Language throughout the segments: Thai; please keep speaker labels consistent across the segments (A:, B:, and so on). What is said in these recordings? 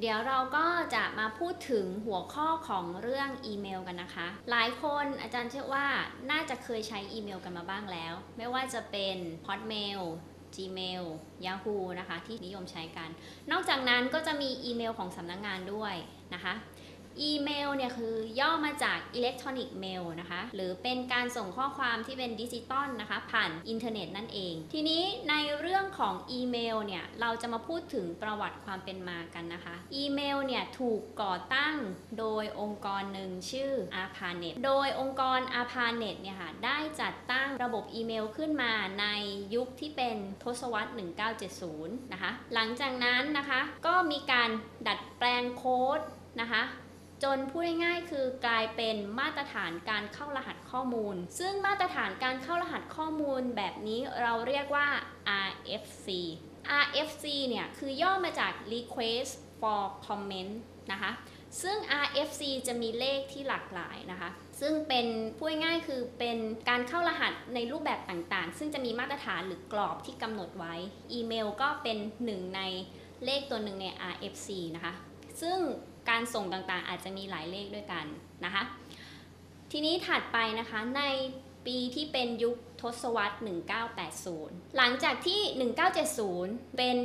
A: เดี๋ยวเราก็จะมาพูดถึงหัวข้อของเรื่องอีเมลกันนะคะ หลายคนอาจารย์เชื่อว่าน่าจะเคยใช้อีเมลกันมาบ้างแล้ว ไม่ว่าจะเป็น Hotmail Gmail Yahoo นะคะ ที่นิยมใช้กัน นอกจากนั้นก็จะมีอีเมลของสำนักงงานด้วยนะคะ อีเมลเนี่ยคือย่อมาจากอิเล็กทรอนิกส์เมลนะคะ หรือเป็นการส่งข้อความที่เป็นดิจิตอลนะคะ ผ่านอินเทอร์เน็ตนั่นเอง ทีนี้ในเรื่องของอีเมลเนี่ยเราจะมาพูดถึงประวัติความเป็นมากันนะคะ อีเมลเนี่ยถูกก่อตั้งโดยองค์กรหนึ่งชื่อ ARPANET โดยองค์กร ARPANET เนี่ยค่ะได้จัดตั้งระบบอีเมลขึ้นมาในยุคที่เป็นทศวรรษ 1970 นะคะ หลังจากนั้นนะคะก็มีการดัดแปลงโค้ดนะคะ จนพูดง่ายๆคือกลายเป็นมาตรฐานการเข้ารหัสข้อมูล ซึ่งมาตรฐานการเข้ารหัสข้อมูลแบบนี้เราเรียกว่า RFC RFC เนี่ยคือย่อมาจาก Request for Comment นะคะ ซึ่ง RFC จะมีเลขที่หลากหลายนะคะ ซึ่งเป็นพูดง่ายๆคือเป็นการเข้ารหัสในรูปแบบต่างๆ ซึ่งจะมีมาตรฐานหรือกรอบที่กำหนดไว้ อีเมลก็เป็นหนึ่งในเลขตัวหนึ่งใน RFC นะคะ ซึ่ง การส่งต่างๆ อาจจะมีหลายเลขด้วยกันนะคะ ทีนี้ถัดไปนะคะในปีที่เป็นยุคทศวรรษ 1980 หลังจากที่ 1970 เป็น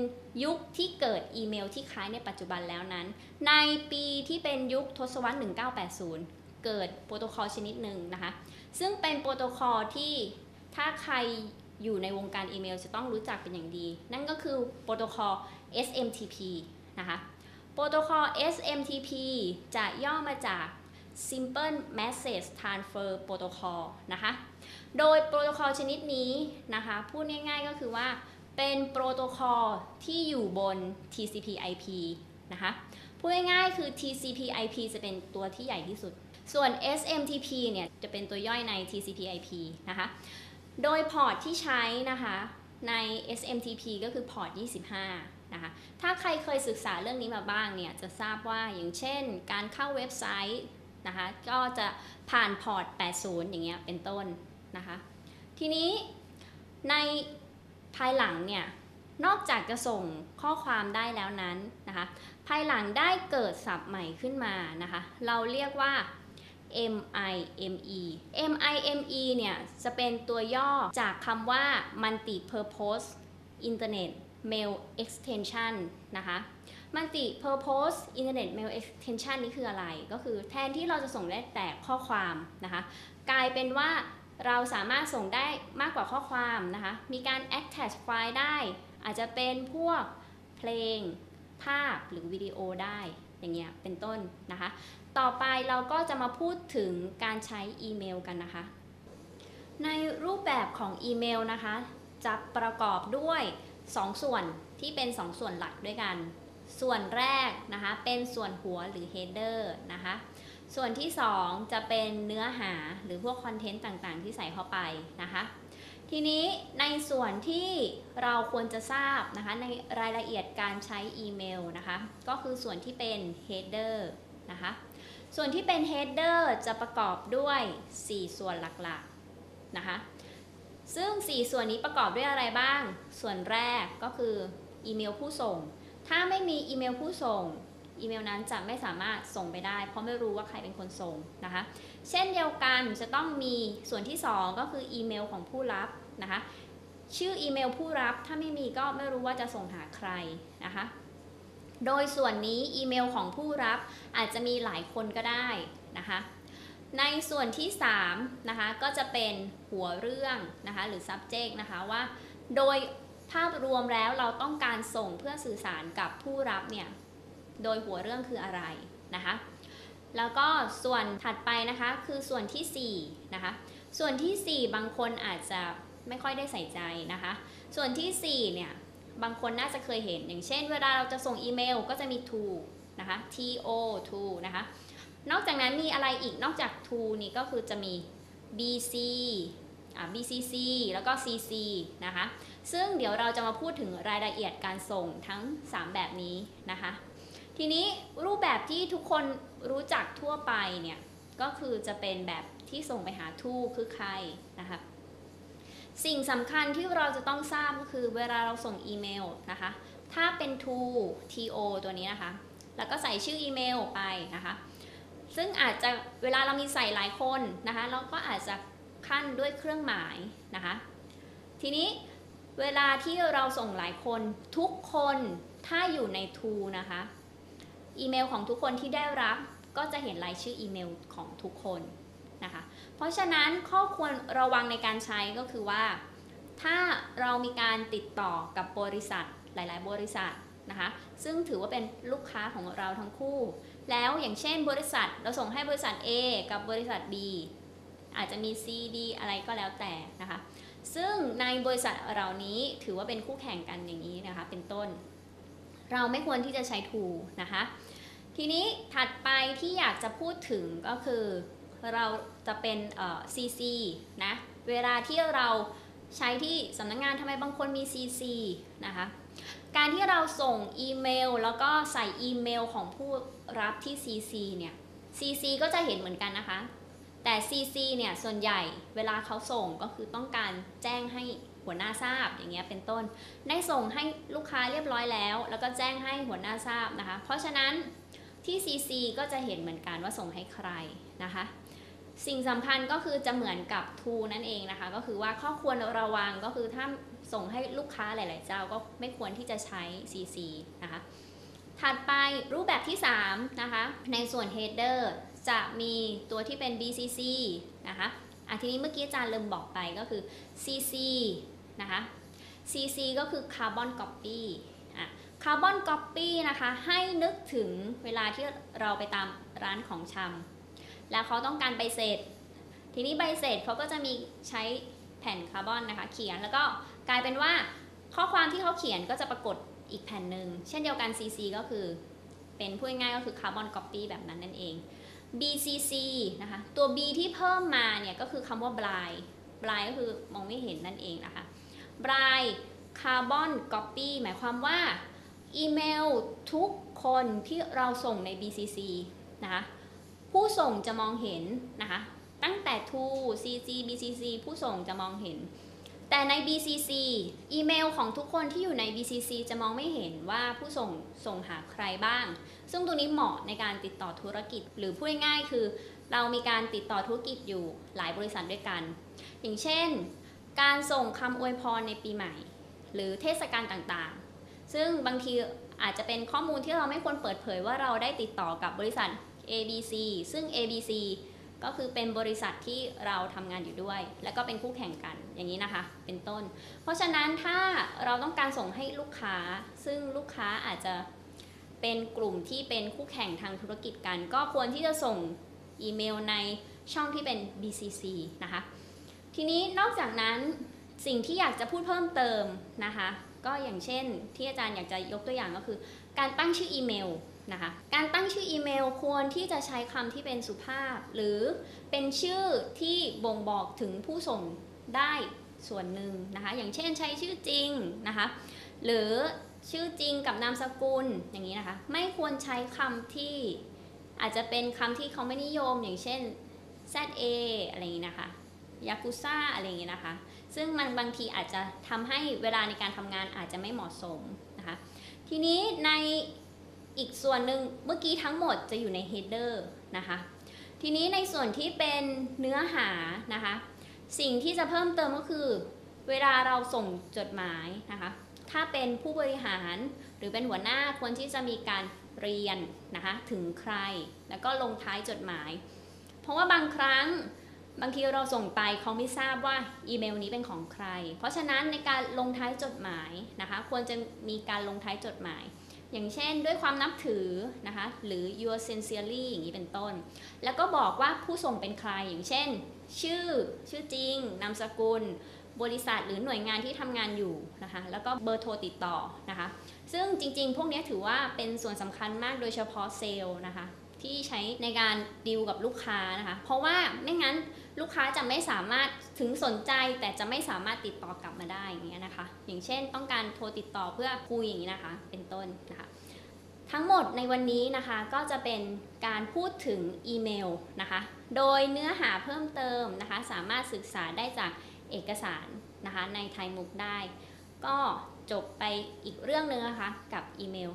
A: ยุคที่เกิดอีเมลที่คล้ายในปัจจุบันแล้วนั้น ในปีที่เป็นยุคทศวรรษ 1980 เกิดโปรโตคอลชนิดหนึ่งนะคะ ซึ่งเป็นโปรโตคอลที่ถ้าใครอยู่ในวงการอีเมลจะต้องรู้จักเป็นอย่างดี นั่นก็คือโปรโตคอล SMTP นะคะ โปรโตคอล SMTP จะย่อมาจาก Simple Message Transfer Protocol นะคะ โดยโปรโตคอลชนิดนี้นะคะ พูดง่ายๆก็คือว่าเป็นโปรโตคอลที่อยู่บน TCP/IP นะคะ พูดง่ายๆคือ TCP/IP จะเป็นตัวที่ใหญ่ที่สุด ส่วน SMTP เนี่ยจะเป็นตัวย่อยใน TCP/IP นะคะ โดยพอร์ตที่ใช้นะคะ ใน SMTP ก็คือพอร์ต 25 นะคะ ถ้าใครเคยศึกษาเรื่องนี้มาบ้างเนี่ยจะทราบว่าอย่างเช่น การเข้าเว็บไซต์นะคะก็จะผ่านพอร์ต 80 อย่างเงี้ยเป็นต้นนะคะ ทีนี้ในภายหลังเนี่ยนอกจากจะส่งข้อความได้แล้วนั้นนะคะ ภายหลังได้เกิดศัพท์ใหม่ขึ้นมานะคะ เราเรียกว่า MIME MIME เนี่ย จะเป็นตัวย่อจากคำว่า Multi Purpose Internet Mail Extension นะคะ Multi Purpose Internet Mail Extension นี่คืออะไร ก็คือแทนที่เราจะส่งได้แต่ข้อความนะคะ กลายเป็นว่าเราสามารถส่งได้มากกว่าข้อความนะคะ มีการ attach ไฟล์ได้ อาจจะเป็นพวกเพลง ภาพหรือวิดีโอได้ อย่างเงี้ย เป็นต้นนะคะต่อไปเราก็จะมาพูดถึงการใช้อีเมลกันนะคะ ในรูปแบบของอีเมลนะคะ จะประกอบด้วย 2 ส่วนที่เป็น 2 ส่วนหลักด้วยกัน ส่วนแรกนะคะเป็นส่วนหัวหรือ header นะคะ ส่วนที่ 2 จะเป็นเนื้อหาหรือพวกคอนเทนต์ต่างๆ ที่ใส่เข้าไปนะคะทีนี้ในส่วนที่เราควรจะทราบนะคะในรายละเอียดการใช้อีเมลนะคะ ก็คือส่วนที่เป็น header นะคะ ส่วนที่เป็น header จะประกอบด้วย 4 ส่วนหลักๆนะคะ ซึ่ง 4 ส่วนนี้ประกอบด้วยอะไรบ้าง ส่วนแรกก็คืออีเมลผู้ส่ง ถ้าไม่มีอีเมลผู้ส่ง อีเมลนั้นจะไม่สามารถส่งไปได้ เพราะไม่รู้ว่าใครเป็นคนส่งนะคะ เช่นเดียวกันจะต้องมีส่วนที่ 2 ก็คืออีเมลของผู้รับนะคะ ชื่ออีเมลผู้รับถ้าไม่มีก็ไม่รู้ว่าจะส่งหาใครนะคะ โดยส่วนนี้อีเมลของผู้รับอาจจะมีหลายคนก็ได้นะคะ ในส่วนที่3นะคะก็จะเป็นหัวเรื่องนะคะหรือ subject นะคะว่า โดยภาพรวมแล้วเราต้องการส่งเพื่อสื่อสารกับผู้รับเนี่ยโดยหัวเรื่องคืออะไรนะคะ แล้วก็ส่วนถัดไปนะคะคือส่วนที่4นะคะส่วนที่ 4 บางคนอาจจะไม่ค่อยได้ใส่ใจนะคะ ส่วนที่4เนี่ย บางคนน่าจะเคยเห็น อย่างเช่น เวลาเราจะส่งอีเมลก็จะมี to นะคะ to to นะคะ นอกจากนั้นมีอะไรอีกนอกจาก to นี่ก็คือจะมี bc BCC แล้วก็ cc นะคะ ซึ่งเดี๋ยวเราจะมาพูดถึงรายละเอียดการส่งทั้ง 3 แบบนี้นะคะ ทีนี้รูปแบบที่ทุกคนรู้จักทั่วไปเนี่ย ก็คือจะเป็นแบบที่ส่งไปหาทูคือใครนะคะ สิ่งสำคัญที่เราจะต้องทราบก็คือเวลาเราส่งอีเมลนะคะ ถ้าเป็น to to ตัวนี้นะคะ แล้วก็ใส่ชื่ออีเมลไปนะคะ ซึ่งอาจจะเวลาเรามีใส่หลายคนนะคะ เราก็อาจจะขั้นด้วยเครื่องหมายนะคะ ทีนี้เวลาที่เราส่งหลายคนทุกคนถ้าอยู่ใน t o นะคะ อีเมลของทุกคนที่ได้รับก็จะเห็นรายชื่ออีเมลของทุกคน นะคะ เพราะฉะนั้นข้อควรระวังในการใช้ก็คือว่า ถ้าเรามีการติดต่อกับบริษัทหลาย ๆ บริษัทนะคะ ซึ่งถือว่าเป็นลูกค้าของเราทั้งคู่ แล้วอย่างเช่นบริษัทเราส่งให้บริษัท A กับบริษัท B อาจจะมี C D อะไรก็แล้วแต่นะคะ ซึ่งในบริษัทเหล่านี้ถือว่าเป็นคู่แข่งกันอย่างนี้นะคะ เป็นต้น เราไม่ควรที่จะใช้ to นะคะ ทีนี้ถัดไปที่อยากจะพูดถึงก็คือ เราจะเป็นเอ่อ CC นะ เวลาที่เราใช้ที่สำนักงงานทำไมบางคนมี CC นะคะการที่เราส่งอีเมล แล้วก็ใส่อีเมลของผู้รับที่ CC เนี่ย CC ก็จะเห็นเหมือนกันนะคะ แต่ CC เนี่ย ส่วนใหญ่เวลาเขาส่งก็คือต้องการแจ้งให้หัวหน้าทราบอย่างเงี้ยเป็นต้น ได้ส่งให้ลูกค้าเรียบร้อยแล้ว แล้วก็แจ้งให้หัวหน้าทราบนะคะ เพราะฉะนั้นที่ CC ก็จะเห็นเหมือนกันว่าส่งให้ใครนะคะ สิ่งสำคัญก็คือจะเหมือนกับ To นั่นเองนะคะ ก็คือว่าข้อควรระวังก็คือถ้าส่งให้ลูกค้าหลาย ๆ เจ้าก็ไม่ควรที่จะใช้ CC นะคะ ถัดไปรูปแบบที่ 3 นะคะ ในส่วน header จะมีตัวที่เป็น BCC นะคะอะทีนี้เมื่อกี้อาจารย์เริ่มบอกไปก็คือ CC นะคะ CC ก็คือ Carbon Copy อะ Carbon Copy นะคะ ให้นึกถึงเวลาที่เราไปตามร้านของชำ แล้วเขาต้องการใบเสร็จ ทีนี้ใบเสร็จเขาก็จะมีใช้แผ่นคาร์บอนนะคะ เขียนแล้วก็กลายเป็นว่าข้อความที่เขาเขียนก็จะปรากฏอีกแผ่นหนึ่งเช่นเดียวกัน CC ก็คือเป็นพูดง่ายก็คือ Carbon Copy แบบนั้นนั่นเอง BCC นะคะ ตัว B ที่เพิ่มมาเนี่ยก็คือคำว่า blind blind ก็คือมองไม่เห็นนั่นเองนะคะ blind carbon copy หมายความว่าอีเมลทุกคนที่เราส่งใน BCC นะคะ ผู้ส่งจะมองเห็นนะคะ ตั้งแต่ to CC BCC ผู้ส่งจะมองเห็น แต่ใน BCC อีเมลของทุกคนที่อยู่ใน BCC จะมองไม่เห็นว่าผู้ส่งส่งหาใครบ้าง ซึ่งตรงนี้เหมาะในการติดต่อธุรกิจ หรือพูดง่ายๆคือ เรามีการติดต่อธุรกิจอยู่หลายบริษัทด้วยกัน อย่างเช่น การส่งคำอวยพรในปีใหม่ หรือเทศกาลต่างๆ ซึ่งบางทีอาจจะเป็นข้อมูลที่เราไม่ควรเปิดเผยว่าเราได้ติดต่อกับบริษัท ABC ซึ่ง ABC ก็คือเป็นบริษัทที่เราทำงานอยู่ด้วย และก็เป็นคู่แข่งกันอย่างนี้นะคะ เป็นต้น เพราะฉะนั้นถ้าเราต้องการส่งให้ลูกค้า ซึ่งลูกค้าอาจจะเป็นกลุ่มที่เป็นคู่แข่งทางธุรกิจกัน ก็ควรที่จะส่งอีเมลในช่องที่เป็น BCC นะคะ ทีนี้นอกจากนั้นสิ่งที่อยากจะพูดเพิ่มเติมนะคะ ก็อย่างเช่นที่อาจารย์อยากจะยกตัวอย่างก็คือ การตั้งชื่ออีเมล นะคะการตั้งชื่ออีเมลควรที่จะใช้คำที่เป็นสุภาพ หรือเป็นชื่อที่บ่งบอกถึงผู้ส่งได้ส่วนหนึ่งนะคะอย่างเช่นใช้ชื่อจริงนะคะหรือชื่อจริงกับนามสกุลอย่างนี้นะคะไม่ควรใช้คำที่อาจจะเป็นคำที่เขาไม่นิยมอย่างเช่น ZA อะไรอย่างนี้นะคะยากุซ่าอะไรอย่างนี้นะคะ ซึ่งมันบางทีอาจจะทำให้เวลาในการทำงานอาจจะไม่เหมาะสมนะคะ ทีนี้ใน อีกส่วนหนึ่งเมื่อกี้ทั้งหมดจะอยู่ใน header นะคะ ทีนี้ในส่วนที่เป็นเนื้อหานะคะ สิ่งที่จะเพิ่มเติมก็คือ เวลาเราส่งจดหมายนะคะ ถ้าเป็นผู้บริหารหรือเป็นหัวหน้าควรที่จะมีการเรียนนะคะถึงใคร แล้วก็ลงท้ายจดหมาย เพราะว่าบางครั้งบางทีเราส่งไปเขาไม่ทราบว่าอีเมลนี้เป็นของใคร เพราะฉะนั้นในการลงท้ายจดหมายนะคะ ควรจะมีการลงท้ายจดหมาย อย่างเช่นด้วยความนับถือนะคะหรือ your sincerely อย่างนี้เป็นต้น แล้วก็บอกว่าผู้ส่งเป็นใครอย่างเช่น ชื่อชื่อจริง นามสกุล บริษัทหรือหน่วยงานที่ทำงานอยู่นะคะแล้วก็เบอร์โทรติดต่อนะคะซึ่งจริงๆ พวกนี้ถือว่าเป็นส่วนสำคัญมากโดยเฉพาะเซลล์นะคะที่ใช้ในการดีลกับลูกค้านะคะเพราะว่าไม่งั้น ลูกค้าจะไม่สามารถถึงสนใจแต่จะไม่สามารถติดต่อกลับมาได้อย่างเงี้ยนะคะ อย่างเช่นต้องการโทรติดต่อเพื่อคุยอย่างนี้นะคะ เป็นต้นนะคะ ทั้งหมดในวันนี้นะคะก็จะเป็นการพูดถึงอีเมลนะคะ โดยเนื้อหาเพิ่มเติมนะคะ สามารถศึกษาได้จากเอกสารนะคะในไทยมุกได้ ก็จบไปอีกเรื่องหนึงนะคะกับอีเมล